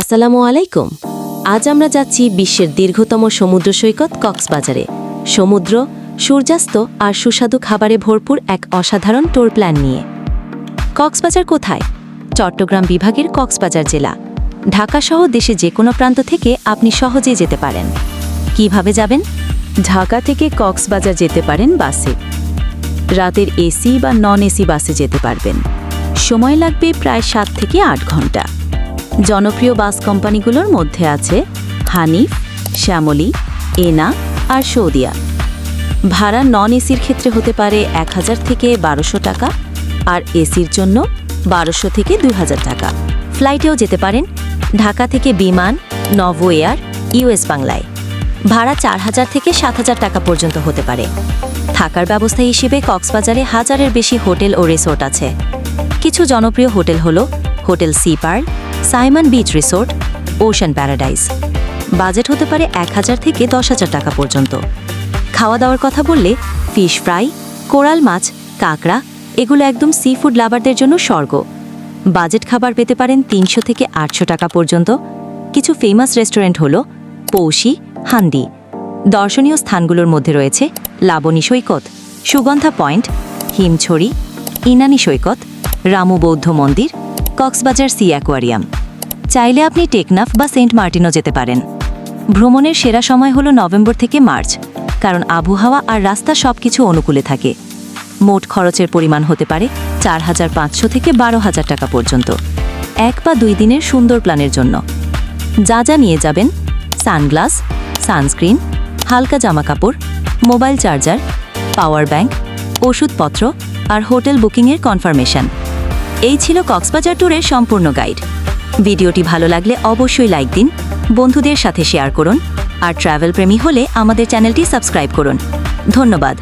আসসালামু আলাইকুম। আজ আমরা যাচ্ছি বিশ্বের দীর্ঘতম সমুদ্র সৈকত কক্সবাজারে। সমুদ্র, সূর্যাস্ত আর সুস্বাদু খাবারে ভরপুর এক অসাধারণ টোর প্ল্যান নিয়ে। কক্সবাজার কোথায়? চট্টগ্রাম বিভাগের কক্সবাজার জেলা। ঢাকাসহ দেশে যে কোনো প্রান্ত থেকে আপনি সহজেই যেতে পারেন। কীভাবে যাবেন? ঢাকা থেকে কক্সবাজার যেতে পারেন বাসে। রাতের এসি বা নন এসি বাসে যেতে পারবেন। সময় লাগবে প্রায় সাত থেকে আট ঘণ্টা। জনপ্রিয় বাস কোম্পানিগুলোর মধ্যে আছে হানিফ শ্যামলী, এনা আর সৌদিয়া। ভাড়া নন এসির ক্ষেত্রে হতে পারে এক হাজার থেকে বারোশো টাকা আর এসির জন্য বারোশো থেকে দুই হাজার টাকা। ফ্লাইটেও যেতে পারেন ঢাকা থেকে বিমান, নভো এয়ার ইউএস বাংলায়। ভাড়া চার হাজার থেকে সাত হাজার টাকা পর্যন্ত হতে পারে। থাকার ব্যবস্থা হিসেবে কক্সবাজারে হাজারের বেশি হোটেল ও রিসোর্ট আছে। কিছু জনপ্রিয় হোটেল হল hotel Sea Pearl Sayeman Beach Resort, Ocean Paradise. Budget হতে পারে এক হাজার থেকে দশ হাজার টাকা পর্যন্ত। খাওয়া দাওয়ার কথা বললে ফিশ ফ্রাই, কোরাল মাছ, কাঁকড়া, এগুলো একদম সি ফুড লাভারদের জন্য স্বর্গ। বাজেট খাবার পেতে পারেন তিনশো থেকে আটশো টাকা পর্যন্ত। কিছু ফেমাস রেস্টুরেন্ট হল পৌষি, হান্দি। দর্শনীয় স্থানগুলোর মধ্যে রয়েছে লাবণী সৈকত, সুগন্ধা পয়েন্ট, হিমছড়ি, ইনানি সৈকত, রামু বৌদ্ধ মন্দির, কক্সবাজার সি অ্যাকোয়ারিয়াম। চাইলে আপনি টেকনাফ বা সেন্ট মার্টিনও যেতে পারেন। ভ্রমণের সেরা সময় হলো নভেম্বর থেকে মার্চ, কারণ আবহাওয়া আর রাস্তা সবকিছু অনুকূলে থাকে। মোট খরচের পরিমাণ হতে পারে চার হাজার পাঁচশো থেকে বারো হাজার টাকা পর্যন্ত। এক বা দুই দিনের সুন্দর প্ল্যানের জন্য। যা যা নিয়ে যাবেন, সানগ্লাস, সানস্ক্রিন, হালকা জামাকাপড়, মোবাইল চার্জার, পাওয়ার ব্যাংক, ওষুধপত্র আর হোটেল বুকিংয়ের কনফার্মেশন। এই ছিল কক্সবাজার ট্যুরের সম্পূর্ণ গাইড। ভিডিওটি ভালো লাগলে অবশ্যই লাইক দিন, বন্ধুদের সাথে শেয়ার করুন, আর ট্রাভেল প্রেমী হলে আমাদের চ্যানেলটি সাবস্ক্রাইব করুন। ধন্যবাদ।